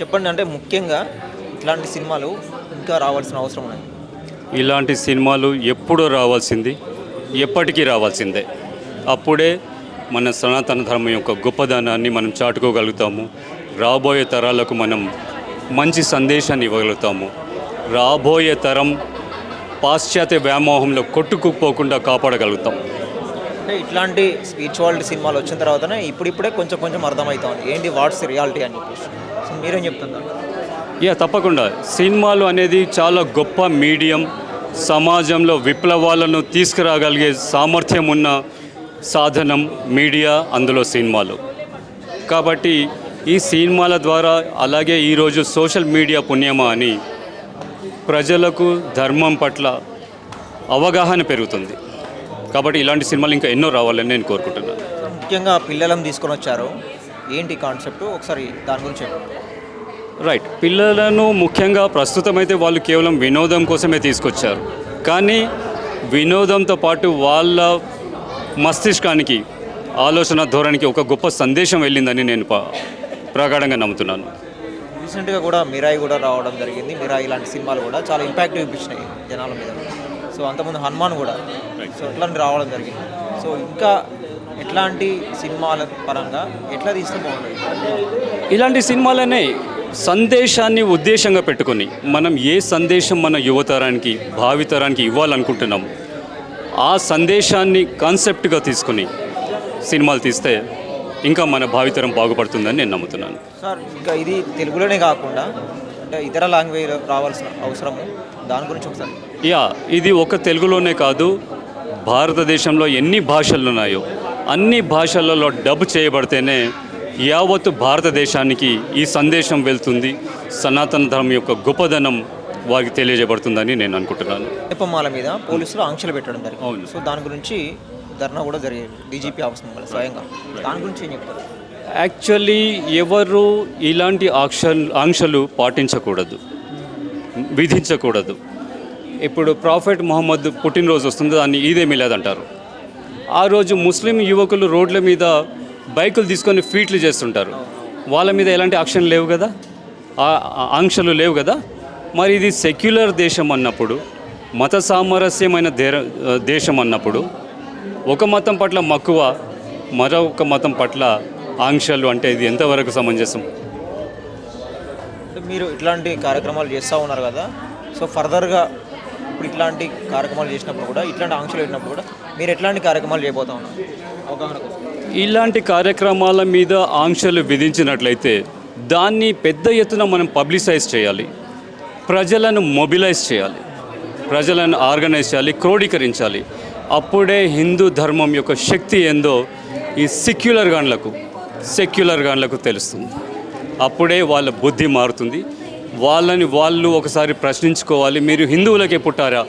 చెప్పండి అంటే ముఖ్యంగా ఇట్లాంటి సినిమాలు ఇంకా రావాల్సిన అవసరం ఉన్నది ఇలాంటి సినిమాలు ఎప్పుడో రావాల్సింది ఎప్పటికీ రావాల్సిందే. అప్పుడే మన సనాతన ధర్మం యొక్క గొప్పదనాన్ని మనం చాటుకోగలుగుతాము. రాబోయే తరాలకు మనం మంచి సందేశాన్ని ఇవ్వగలుగుతాము. రాబోయే తరం పాశ్చాత్య వ్యామోహంలో కొట్టుకుపోకుండా కాపాడగలుగుతాం. అంటే ఇట్లాంటి స్పీచ్ వరల్డ్ సినిమాలు వచ్చిన తర్వాతనే ఇప్పుడిప్పుడే కొంచెం కొంచెం అర్థమవుతుంది ఏంటి వాట్స్ రియాలిటీ అని చెప్పేసి. సో మీరేం చెప్తున్నారు? యా తప్పకుండా. సినిమాలు అనేది చాలా గొప్ప మీడియం సమాజంలో విప్లవాలను తీసుకురాగలిగే సామర్థ్యం ఉన్న సాధనం మీడియా అందులో సినిమాలు. కాబట్టి ఈ సినిమాల ద్వారా అలాగే ఈరోజు సోషల్ మీడియా పుణ్యమా అని ప్రజలకు ధర్మం పట్ల అవగాహన పెరుగుతుంది. కాబట్టి ఇలాంటి సినిమాలు ఇంకా ఎన్నో రావాలని నేను కోరుకుంటున్నాను. ముఖ్యంగా పిల్లలను తీసుకొని వచ్చారు. ఏంటి కాన్సెప్ట్? ఒకసారి దాని గురించి రైట్ పిల్లలను ముఖ్యంగా ప్రస్తుతం అయితే వాళ్ళు కేవలం వినోదం కోసమే తీసుకొచ్చారు. కానీ వినోదంతో పాటు వాళ్ళ మస్తిష్కానికి ఆలోచన ధోరణికి ఒక గొప్ప సందేశం వెళ్ళిందని నేను ప్రగాఢంగా నమ్ముతున్నాను. రీసెంట్గా కూడా మిరాయి కూడా రావడం జరిగింది. మిరాయి ఇలాంటి సినిమాలు కూడా చాలా ఇంపాక్ట్ చూపించినాయి జనాల మీద. సో అంతకుముందు హనుమాన్ కూడా. సో ఇట్లాంటి రావడం జరిగింది. సో ఇంకా ఎట్లాంటి సినిమాల పరంగా ఎట్లా తీస్తే బాగుంటుంది ఇలాంటి సినిమాలనే సందేశాన్ని ఉద్దేశంగా పెట్టుకొని మనం ఏ సందేశం మన యువతరానికి భావితరానికి ఇవ్వాలనుకుంటున్నాం ఆ సందేశాన్ని కాన్సెప్ట్గా తీసుకుని సినిమాలు తీస్తే ఇంకా మన భావితరం బాగుపడుతుందని నేను నమ్ముతున్నాను. సార్ ఇంకా ఇది తెలుగులోనే కాకుండా అంటే ఇతర లాంగ్వేజ్ రావాల్సిన అవసరము దాని గురించి ఒకసారి యా ఇది ఒక తెలుగులోనే కాదు భారతదేశంలో ఎన్ని భాషలు ఉన్నాయో అన్ని భాషలలో డబ్ చేయబడితేనే యావత్తు భారతదేశానికి ఈ సందేశం వెళ్తుంది. సనాతన ధర్మం యొక్క గొప్పదనం వారికి తెలియజేయబడుతుందని నేను అనుకుంటున్నాను. నేపమాల మీద పోలీసులు ఆంక్షలు పెట్టడం జరిగింది. అవును. సో దాని గురించి ధర్నా కూడా జరిగింది. డీజీపీ ఆఫీస్ స్వయంగా. దాని గురించి ఏం చెప్తారు? యాక్చువల్లీ ఎవరు ఇలాంటి ఆంక్షలు ఆంక్షలు పాటించకూడదు. విధించకూడదు. ఇప్పుడు ప్రాఫెట్ మొహమ్మద్ పుట్టినరోజు వస్తుంది దాన్ని ఈదే మిలాద్ అంటారు. ఆ రోజు ముస్లిం యువకులు రోడ్ల మీద బైకులు తీసుకొని ఫీట్లు చేస్తుంటారు. వాళ్ళ మీద ఎలాంటి ఆంక్షలు లేవు కదా? ఆంక్షలు లేవు కదా? మరి ఇది సెక్యులర్ దేశం అన్నప్పుడు మత సామరస్యమైన దేశం అన్నప్పుడు ఒక మతం పట్ల మక్కువ మరొక మతం పట్ల ఆంక్షలు అంటే ఇది ఎంతవరకు సమంజసం? మీరు ఇట్లాంటి కార్యక్రమాలు చేస్తూ ఉన్నారు కదా సో ఫర్దర్గా ఇప్పుడు ఇట్లాంటి కార్యక్రమాలు చేసినప్పుడు కూడా ఇట్లాంటి ఆంక్షలు పెట్టినప్పుడు కూడా మీరు ఎట్లాంటి కార్యక్రమాలు చేయబోతా ఉన్నారు? అవగాహన కోసం. ఇలాంటి కార్యక్రమాల మీద ఆంక్షలు విధించినట్లయితే దాన్ని పెద్ద ఎత్తున మనం పబ్లిసైజ్ చేయాలి. ప్రజలను మొబిలైజ్ చేయాలి. ప్రజలను ఆర్గనైజ్ చేయాలి క్రోడీకరించాలి. అప్పుడే హిందూ ధర్మం యొక్క శక్తి ఏందో ఈ సెక్యులర్ గాన్లకు సెక్యులర్ గాన్లకు తెలుస్తుంది. అప్పుడే వాళ్ళ బుద్ధి మారుతుంది. వాళ్ళని వాళ్ళు ఒకసారి ప్రశ్నించుకోవాలి మీరు హిందువులకే పుట్టారా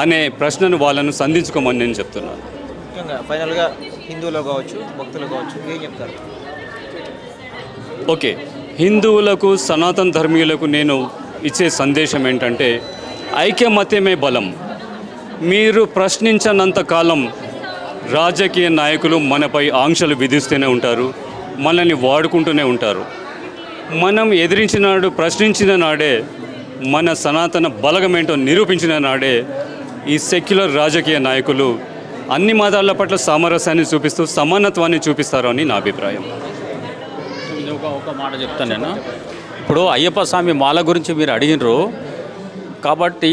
అనే ప్రశ్నను వాళ్ళను సంధించుకోమని నేను చెప్తున్నాను. ముఖ్యంగా ఫైనల్గా హిందువులు కావచ్చు భక్తులు కావచ్చు ఏం చెప్తారు? ఓకే హిందువులకు సనాతన ధర్మీయులకు నేను ఇచ్చే సందేశం ఏంటంటే ఐక్యమత్యమే బలం. మీరు ప్రశ్నించనంత కాలం రాజకీయ నాయకులు మనపై ఆంక్షలు విధిస్తూనే ఉంటారు మనల్ని వాడుకుంటూనే ఉంటారు. మనం ఎదిరించిన నాడు ప్రశ్నించిన నాడే మన సనాతన బలగమేంటో నిరూపించిన నాడే ఈ సెక్యులర్ రాజకీయ నాయకులు అన్ని మతాల పట్ల సామరస్యాన్ని చూపిస్తూ సమానత్వాన్ని చూపిస్తారు అని నా అభిప్రాయం. ఒక మాట చెప్తాను నేను. ఇప్పుడు అయ్యప్ప స్వామి మాల గురించి మీరు అడిగినరు. కాబట్టి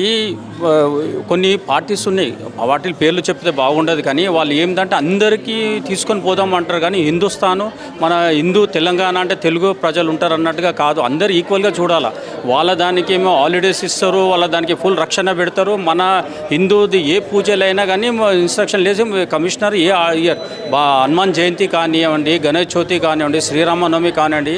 కొన్ని పార్టీస్ ఉన్నాయి. వాటి పేర్లు చెప్తే బాగుండదు కానీ వాళ్ళు ఏంటంటే అందరికీ తీసుకొని పోదాం అంటారు కానీ హిందుస్థాను మన హిందూ తెలంగాణ అంటే తెలుగు ప్రజలు ఉంటారు అన్నట్టుగా కాదు. అందరు ఈక్వల్గా చూడాలి. వాళ్ళ దానికి ఏమో హాలిడేస్ ఇస్తారు వాళ్ళ దానికి ఫుల్ రక్షణ పెడతారు. మన హిందూది ఏ పూజలైనా కానీ ఇన్స్ట్రక్షన్ లేసి కమిషనర్ ఏ ఇయర్ బా హనుమాన్ జయంతి కానివ్వండి గణేష్ చవితి కానివ్వండి శ్రీరామనవమి కానివ్వండి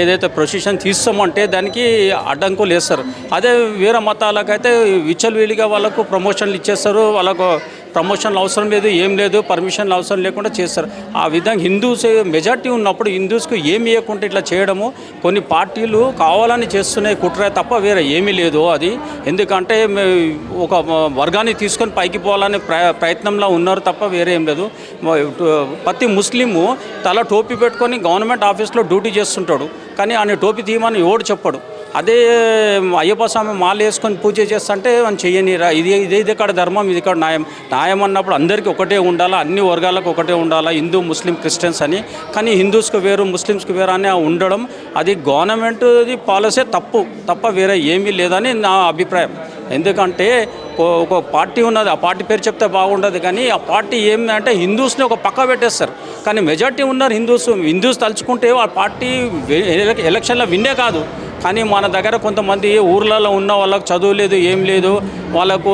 ఏదైతే ప్రొసిషన్ తీస్తామంటే దానికి అడ్డంకులు వేస్తారు. అదే వేరే వాళ్ళకైతే విచ్చలవిడిగా వాళ్ళకు ప్రమోషన్లు ఇచ్చేస్తారు. వాళ్ళకు ప్రమోషన్లు అవసరం లేదు ఏం లేదు పర్మిషన్లు అవసరం లేకుండా చేస్తారు. ఆ విధంగా హిందూస్ మెజార్టీ ఉన్నప్పుడు హిందూస్కు ఏమి ఇవ్వకుండా ఇట్లా చేయడము కొన్ని పార్టీలు కావాలని చేస్తున్నాయి కుట్ర తప్ప వేరే ఏమీ లేదు అది. ఎందుకంటే ఒక వర్గాన్ని తీసుకొని పైకి పోవాలనే ప్ర ప్రయత్నంలో ఉన్నారు తప్ప వేరే ఏం లేదు. ప్రతి ముస్లిము తల టోపీ పెట్టుకొని గవర్నమెంట్ ఆఫీస్లో డ్యూటీ చేస్తుంటాడు. కానీ ఆయన టోపీ తీయమని ఎవడు చెప్పడు. అదే అయ్యప్ప స్వామి మాల వేసుకొని పూజ చేస్తుంటే మనం చెయ్యనిరా? ఇది ఇది ఇది ఇక్కడ ధర్మం ఇది ఇక్కడ న్యాయం. న్యాయం అన్నప్పుడు అందరికీ ఒకటే ఉండాలా? అన్ని వర్గాలకు ఒకటే ఉండాలా? హిందూ ముస్లిం క్రిస్టియన్స్ అని. కానీ హిందూస్కి వేరు ముస్లిమ్స్కి వేరు అని ఉండడం అది గవర్నమెంట్ పాలసీ తప్పు తప్ప వేరే ఏమీ లేదని నా అభిప్రాయం. ఎందుకంటే ఒక- పార్టీ ఉన్నది ఆ పార్టీ పేరు చెప్తే బాగుండదు కానీ ఆ పార్టీ ఏంటంటే హిందూస్ని ఒక పక్క పెట్టేస్తారు. కానీ మెజార్టీ ఉన్నారు హిందూస్ హిందూస్ తలుచుకుంటే ఆ పార్టీ ఎలక్షన్లో విన్నే కాదు. కానీ మన దగ్గర కొంతమంది ఊర్లలో ఉన్న వాళ్ళకి చదువు లేదు ఏం లేదు. వాళ్ళకు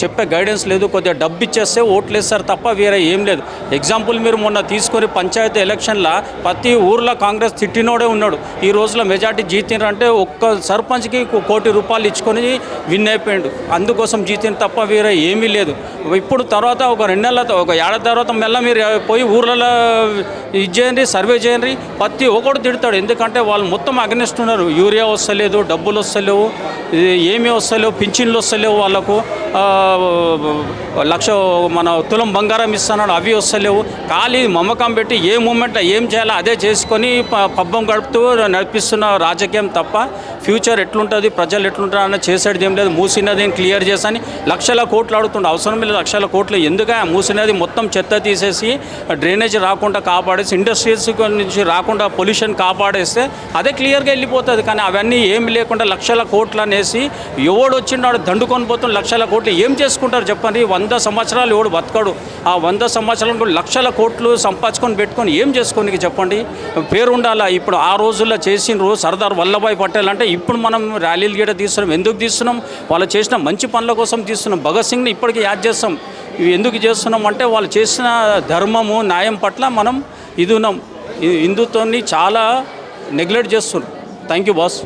చెప్పే గైడెన్స్ లేదు కొద్దిగా డబ్బు ఇచ్చేస్తే ఓట్లు వేస్తారు తప్ప వేరే ఏం లేదు. ఎగ్జాంపుల్ మీరు మొన్న తీసుకొని పంచాయతీ ఎలక్షన్లో ప్రతి ఊర్లో కాంగ్రెస్ తిట్టినోడే ఉన్నాడు. ఈ రోజులో మెజార్టీ జీతినారంటే ఒక్క సర్పంచ్కి కోటి రూపాయలు ఇచ్చుకొని విన్ అయిపోయాడు. అందుకోసం జీతిన తప్ప వేరే ఏమీ లేదు. ఇప్పుడు తర్వాత ఒక రెండు నెలల ఒక ఏడాది తర్వాత మెల్ల మీరు పోయి ఊర్లలో ఇది చేయండి సర్వే చేయండి ప్రతి ఒక్కడు తిడతాడు. ఎందుకంటే వాళ్ళు మొత్తం అగ్నిస్తున్నారు ఉన్నారు. యూరియా వస్తలేదు డబ్బులు వస్తలేవు ఏమి ఏమీ వస్తలేవు పింఛన్లు వస్తలేవు వాళ్ళకు. లక్ష మన తులం బంగారం ఇస్తున్నాడు అవి వస్తలేవు. ఖాళీ మమ్మకం పెట్టి ఏ మూమెంట్ ఏం చేయాలో అదే చేసుకొని పబ్బం గడుపుతూ నడిపిస్తున్న రాజకీయం తప్ప ఫ్యూచర్ ఎట్లుంటుంది ప్రజలు ఎట్లుంటారు అని చేసేది ఏం లేదు. మూసినది క్లియర్ చేసని లక్షల కోట్లు అడుగుతుండే. అవసరం లేదు లక్షల కోట్లు. ఎందుకంటే ఆ మూసినది మొత్తం చెత్త తీసేసి డ్రైనేజ్ రాకుండా కాపాడేసి ఇండస్ట్రీస్ నుంచి రాకుండా పొల్యూషన్ కాపాడేస్తే అదే క్లియర్గా వెళ్ళిపోతుంది. కానీ అవన్నీ ఏమి లేకుండా లక్షల కోట్లు అనేసి ఎవడు వచ్చిండాడు దండుకొని పోతున్న లక్షల కోట్లు ఏం చేసుకుంటారు చెప్పండి? వంద సంవత్సరాలు ఎవడు బతకడు. ఆ వంద సంవత్సరాలు కూడా లక్షల కోట్లు సంపాదించుకొని పెట్టుకొని ఏం చేసుకోనికి చెప్పండి? పేరు ఉండాలా ఇప్పుడు ఆ రోజుల్లో చేసినారు సర్దార్ వల్లభాయ్ పటేల్ అంటే ఇప్పుడు మనం ర్యాలీలు గీడ తీస్తున్నాం. ఎందుకు తీస్తున్నాం? వాళ్ళు చేసిన మంచి పనుల కోసం తీస్తున్నాం. భగత్ సింగ్ని ఇప్పటికీ యాద్ చేస్తాం. ఇవి ఎందుకు చేస్తున్నాం అంటే వాళ్ళు చేసిన ధర్మము న్యాయం పట్ల మనం ఇది ఉన్నాం. హిందుత్వాన్ని చాలా నెగ్లెక్ట్ చేస్తున్నాం థ్యాంక్ యూ బాస్